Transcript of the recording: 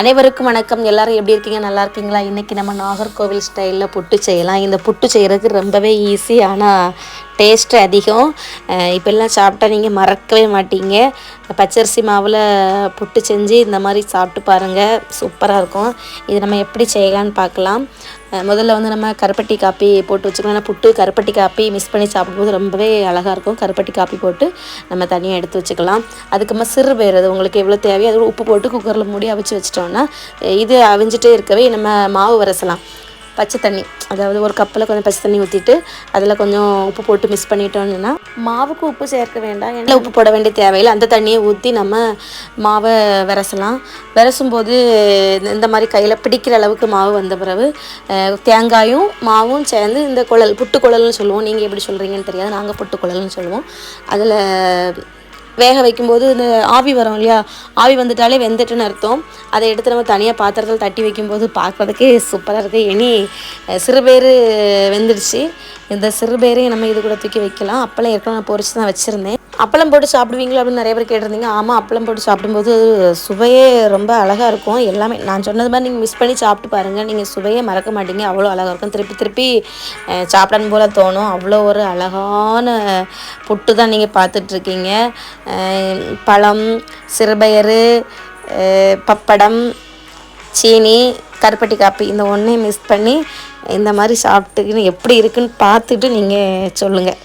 அனைவருக்கும் வணக்கம். எல்லாரும் எப்படி இருக்கீங்க? நல்லா இருக்கீங்களா? இன்றைக்கி நம்ம நாகர்கோவில் ஸ்டைலில் புட்டு செய்யலாம். இந்த புட்டு செய்கிறதுக்கு ரொம்பவே ஈஸி ஆனால் டேஸ்ட்டு அதிகம். இப்போல்லாம் சாப்பிட்டா நீங்கள் மறக்கவே மாட்டீங்க. பச்சரிசி மாவில் புட்டு செஞ்சு இந்த மாதிரி சாப்பிட்டு பாருங்கள் சூப்பராக இருக்கும். இது நம்ம எப்படி செய்யலான்னு பார்க்கலாம். முதல்ல வந்து நம்ம கருப்பட்டி காப்பி போட்டு வச்சுக்கணும் ஏன்னா புட்டு கருப்பட்டி காப்பி மிஸ் பண்ணி சாப்பிடும்போது ரொம்பவே அழகாக இருக்கும். கருப்பட்டி காப்பி போட்டு நம்ம தனியாக எடுத்து வச்சுக்கலாம். அதுக்கப்புறமா சிறு பயிறு அது உங்களுக்கு எவ்வளோ தேவையோ அதோட உப்பு போட்டு குக்கரில் மூடி அவிச்சு வச்சிட்டோம்னா இது அவிஞ்சிட்டே இருக்கவே நம்ம மாவு வரசலாம் பச்சை தண்ணி அதாவது ஒரு கப்பில் கொஞ்சம் பச்சை தண்ணி ஊற்றிட்டு அதில் கொஞ்சம் உப்பு போட்டு மிக்ஸ் பண்ணிட்டோம்னா மாவுக்கு உப்பு சேர்க்க வேண்டாம். ஏன்னா உப்பு போட வேண்டிய தேவையில்லை. அந்த தண்ணியை ஊற்றி நம்ம மாவை விரசலாம். விரசும் போது இந்த மாதிரி கையில் பிடிக்கிற அளவுக்கு மாவு வந்த பிறகு தேங்காயும் மாவும் சேர்ந்து இந்த குழல் புட்டு குழல்னு சொல்லுவோம். நீங்கள் எப்படி சொல்கிறீங்கன்னு தெரியாது. நாங்கள் புட்டு குழல்னு சொல்லுவோம். அதில் வேக வைக்கும்போது இந்த ஆவி வரும் இல்லையா? ஆவி வந்துட்டாலே வெந்துட்டுன்னு அர்த்தம். அதை எடுத்து நம்ம தனியாக பாத்திரத்தில் தட்டி வைக்கும்போது பார்க்குறதுக்கே சூப்பராக இருக்குது இனி சிறுபேறு வெந்துடுச்சு. இந்த சிறுபேரையும் நம்ம இது கூட தூக்கி வைக்கலாம். அப்போல்லாம் ஏற்கனவே நான் பொரிச்சு தான் வச்சுருந்தேன். அப்பளம் போட்டு சாப்பிடுவீங்களா அப்படின்னு நிறைய பேர் கேட்டிருந்தீங்க. ஆமாம் அப்பளம் போட்டு சாப்பிடும்போது சுவையே ரொம்ப அழகாக இருக்கும். எல்லாமே நான் சொன்னது மாதிரி நீங்கள் மிஸ் பண்ணி சாப்பிட்டு பாருங்கள் நீங்கள் சுவையே மறக்க மாட்டீங்க. அவ்வளோ அழகாக இருக்கும். திருப்பி திருப்பி சாப்பிடணும் போல் தோணும். அவ்வளோ ஒரு அழகான புட்டு தான் நீங்கள் பார்த்துட்ருக்கீங்க. பழம் சிறுபயறு பப்படம் சீனி கருப்பட்டி காப்பி இந்த ஒன்றையும் மிஸ் பண்ணி இந்த மாதிரி சாப்பிட்டுக்கின்னு எப்படி இருக்குன்னு பார்த்துட்டு நீங்கள் சொல்லுங்கள்